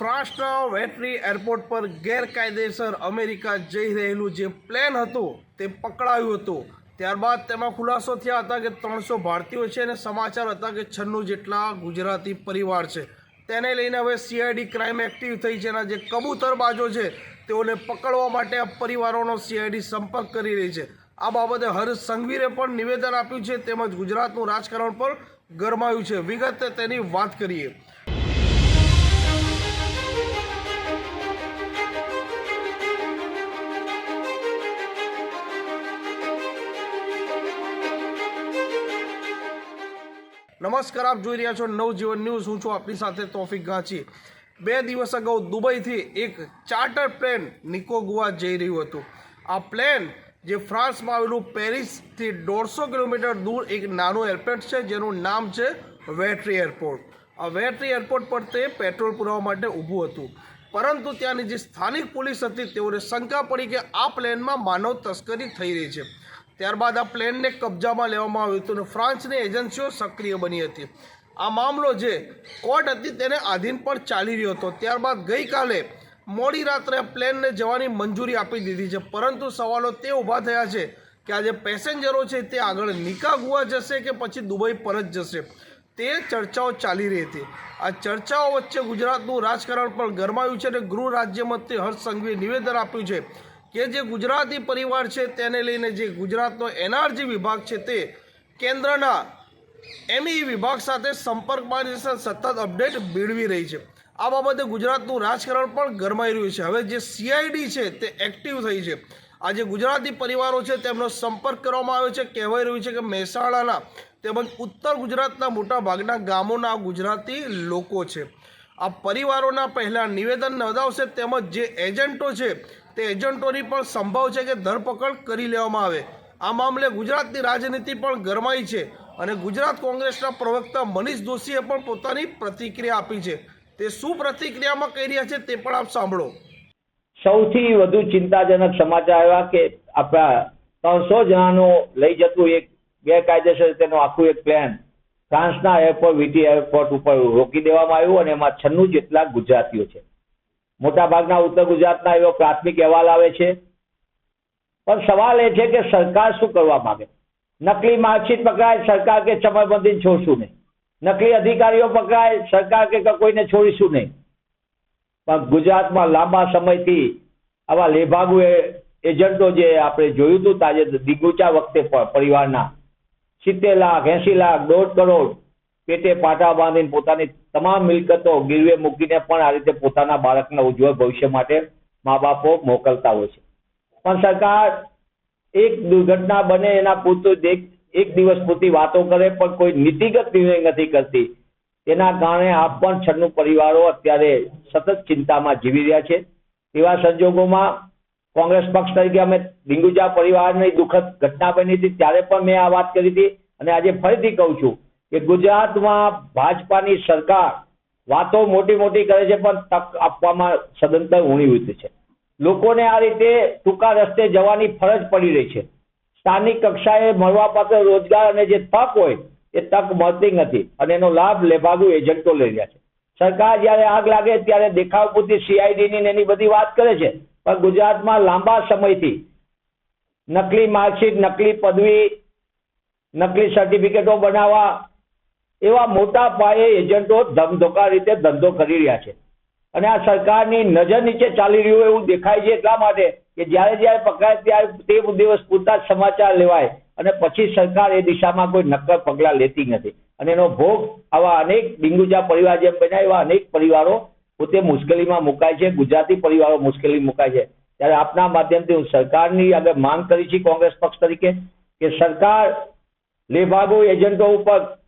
ફ્રાન્સના વેટરી airport પર ગેરકાયદેસર America જઈ રહેલું જે પ્લેન હતું, તે પકડાયું હતું. ત્યારબાદ તેમાં ખુલાસો થયા હતા કે ત્રણસો ભારતીયો છે અને સમાચાર હતા કે છન્નું જેટલા ગુજરાતી પરિવાર છે. તેને લઈને હવે સીઆઈડી ક્રાઇમ એક્ટિવ થઈ છે અને જે કબૂતરબાજો છે, તેઓને પકડવા માટે આ પરિવારોનો સીઆઈડી સંપર્ક કરી રહી છે. આ બાબતે હર્ષ સંઘવીરે પણ નિવેદન આપ્યું છે, તેમજ ગુજરાતનું રાજકારણ પણ ગરમાયું છે. વિગતે તેની વાત કરીએ. નમસ્કાર, આપ જોઈ રહ્યા છો નવજીવન ન્યૂઝ. હું છું આપની સાથે તોફિક ગાંચી બે દિવસ અગાઉ દુબઈથી એક ચાર્ટર પ્લેન નિકોગુઆ જઈ રહ્યું હતું. આ પ્લેન, જે ફ્રાન્સમાં આવેલું પેરિસથી દોઢસો કિલોમીટર દૂર એક નાનું એરપોર્ટ છે, જેનું નામ છે વેટરી એરપોર્ટ. આ વેટરી એરપોર્ટ પર તે પેટ્રોલ પુરાવા માટે ઊભું હતું. પરંતુ ત્યાંની જે સ્થાનિક પોલીસ હતી, તેઓને શંકા પડી કે આ પ્લેનમાં માનવ તસ્કરી થઈ રહી છે. ત્યારબાદ આ પ્લેનને કબજામાં લેવામાં આવ્યું હતું અને ફ્રાન્સની એજન્સીઓ સક્રિય બની હતી. આ મામલો જે કોર્ટ હતી તેને આધીન પણ ચાલી રહ્યો હતો. ત્યારબાદ ગઈકાલે મોડી રાત્રે પ્લેનને જવાની મંજૂરી આપી દીધી છે. પરંતુ સવાલો તે ઊભા થયા છે કે આ જે પેસેન્જરો છે તે આગળ નિકાગુઆ જશે કે પછી દુબઈ પરત જશે? તે ચર્ચાઓ ચાલી રહી હતી. આ ચર્ચાઓ વચ્ચે ગુજરાતનું રાજકારણ પણ ગરમાયું છે અને ગૃહ રાજ્યમંત્રી હર્ષ સંઘવીએ નિવેદન આપ્યું છે કે જે ગુજરાતી પરિવાર છે તેને લઈને જે ગુજરાતનો એનઆરજી વિભાગ છે તે કેન્દ્રના એમઈ વિભાગ સાથે સંપર્કમાં સતત અપડેટ મેળવી રહી છે. આ બાબતે ગુજરાતનું રાજકારણ પણ ગરમાઈ રહ્યું છે. હવે જે સીઆઈડી છે તે એક્ટિવ થઈ છે. આ જે ગુજરાતી પરિવારો છે તેમનો સંપર્ક કરવામાં આવ્યો છે. કહેવાય રહ્યું છે કે મહેસાણાના તેમજ ઉત્તર ગુજરાતના મોટા ભાગના ગામોના ગુજરાતી લોકો છે. આ પરિવારોના પહેલાં નિવેદન નોંધાવશે તેમજ જે એજન્ટો છે તે એજન્ટોની પણ સંભવ છે કે ધરપકડ કરી લેવામાં આવે. આ મામલે ગુજરાતની રાજનીતિ પણ ગરમાઈ છે અને ગુજરાત કોંગ્રેસના પ્રવક્તા મનીષ દોશીએ પણ પોતાની પ્રતિક્રિયા આપી છે. તે શું પ્રતિક્રિયામાં કહી રહ્યા છે તે પણ આપ સાંભળો. સૌથી વધુ ચિંતાજનક સમાચાર આવ્યા કે આપણા ત્રણસો જણાનું લઈ જતું એક ગેરકાયદેસર તેનું આખું એક પ્લેન ફ્રાન્સના એરપોર્ટ વીટી એરપોર્ટ ઉપર રોકી દેવામાં આવ્યું અને એમાં છન્નું જેટલા ગુજરાતીઓ છે. મોટાભાગના ઉત્તર ગુજરાતના એવો પ્રાથમિક અહેવાલ આવે છે. પણ સવાલ એ છે કે સરકાર શું કરવા માંગે? નકલી માર્કશીટ પકડાય સરકાર કે ચમરબંધી છોડશું નહીં? નકલી અધિકારીઓ પકડાય સરકાર કે કોઈને છોડીશું નહીં? પણ ગુજરાતમાં લાંબા સમયથી આવા લેભાગુ એજન્ટો જે આપણે જોયું હતું તાજે દિગુચા વખતે પણ પરિવારના, સિત્તેર લાખ એસી લાખ, દોઢ કરોડ પેટે પાટા બાંધીને પોતાની તમામ મિલકતો ગીરવે મૂકીને પણ આ રીતે પોતાના બાળકના ઉજ્જવળ ભવિષ્ય માટે મા બાપો મોકલતા હોય છે. પણ સરકાર એક દુર્ઘટના બને એના પૂરતું એક દિવસ પૂરતી વાતો કરે, પણ કોઈ નીતિગત નિર્ણય નથી કરતી. તેના કારણે આપ પણ છન્નું પરિવારો અત્યારે સતત ચિંતામાં જીવી રહ્યા છે. એવા સંજોગોમાં કોંગ્રેસ પક્ષ તરીકે અમે ડિંગુજા પરિવારની દુઃખદ ઘટના બની હતી, ત્યારે પણ મેં આ વાત કરી હતી અને આજે ફરીથી કહું છું કે ગુજરાતમાં ભાજપાની સરકાર વાતો મોટી મોટી કરે છે, પણ તક આપવામાં સદંતર ઊણી છે. લોકોને આ રીતે ટૂંકા રસ્તે જવાની ફરજ પડી રહી છે. સ્થાનિક કક્ષાએ મળવાપાત્ર રોજગાર અને જે તક હોય, એ તક મળતી નથી અને એનો લાભ લેભાગુ એજન્ટો લઈ રહ્યા છે. સરકાર જ્યારે આગ લાગે ત્યારે દેખાવ પૂરતી સીઆઈડી ની એની બધી વાત કરે છે, પણ ગુજરાતમાં લાંબા સમયથી નકલી માર્કશીટ, નકલી પદવી, નકલી સર્ટિફિકેટો બનાવવા એવા મોટા પાયે એજન્ટો ધમધોકા રીતે ધંધો કરી રહ્યા છે. અને આ સરકારની નજર નીચે ચાલી રહ્યું એવું દેખાય છે એટલા માટે કે જ્યારે જ્યારે પકડાય ત્યારે તે દિવસ પૂરતા સમાચાર લેવાય અને પછી સરકાર એ દિશામાં કોઈ નક્કર પગલાં લેતી નથી. અને એનો ભોગ આવા અનેક ડિંગુજા પરિવાર જેમ બન્યા એવા અનેક પરિવારો પોતે મુશ્કેલીમાં મુકાય છે, ગુજરાતી પરિવારો મુશ્કેલી મુકાય છે. ત્યારે આપના માધ્યમથી હું સરકારની આગળ માંગ કરી છે કોંગ્રેસ પક્ષ તરીકે કે સરકાર, લેભાગુ, એજન્ટો ઉપર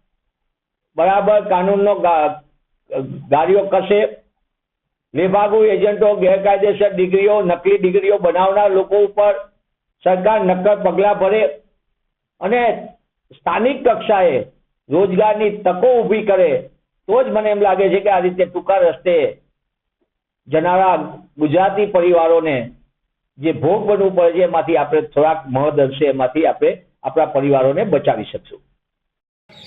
બરાબર કાનૂનનો ગાડીઓ કસે વિભાગો, એજન્ટો, ગેરકાયદેસર ડિગ્રીઓ, નકલી ડિગ્રીઓ બનાવનાર લોકો ઉપર સરકાર નક્કર પગલાં ભરે અને સ્થાનિક કક્ષાએ રોજગારની તકો ઊભી કરે, તો જ મને એમ લાગે છે કે આ રીતે ટૂંકા રસ્તે જનારા ગુજરાતી પરિવારોને જે ભોગ બનવું પડે છે, એમાંથી આપણે થોડાક મહદ અંશે એમાંથી આપણે આપણા પરિવારોને બચાવી શકશું.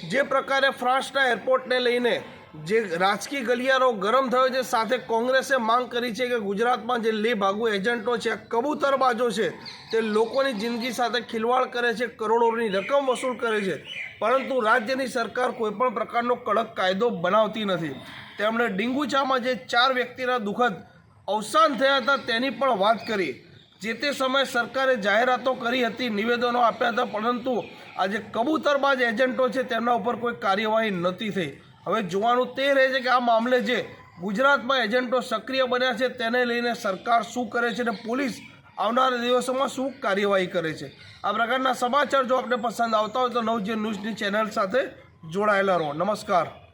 જે પ્રકારે ફ્રાન્સના એરપોર્ટને લઈને જે રાજકીય ગલિયારો ગરમ થયો છે, સાથે કોંગ્રેસે માંગ કરી છે કે ગુજરાતમાં જે લે ભાગુ એજન્ટો છે, કબૂતરબાજો છે, તે લોકોની જિંદગી સાથે ખિલવાડ કરે છે, કરોડોની રકમ વસૂલ કરે છે. પરંતુ રાજ્યની સરકાર કોઈપણ પ્રકારનો કડક કાયદો બનાવતી નથી. તેમણે ડિંગુચામાં જે ચાર વ્યક્તિના દુઃખદ અવસાન થયા હતા, તેની પણ વાત કરી. જે તે સમયે સરકારે જાહેરાતો કરી હતી, નિવેદનો આપ્યા હતા, પરંતુ આજે કબૂતરબાજ એજન્ટો છે તેમના ઉપર કોઈ કાર્યવાહી નથી થઈ. હવે જોવાનું તે રહે છે કે આ મામલે જે ગુજરાતમાં એજન્ટો સક્રિય બન્યા છે, તેને લઈને સરકાર શું કરે છે અને પોલીસ આવનારા દિવસોમાં શું કાર્યવાહી કરે છે. આ પ્રકારના સમાચાર જો આપને પસંદ આવતા હોય તો નવજીવન ન્યૂઝની ચેનલ સાથે જોડાયેલા રહો. નમસ્કાર.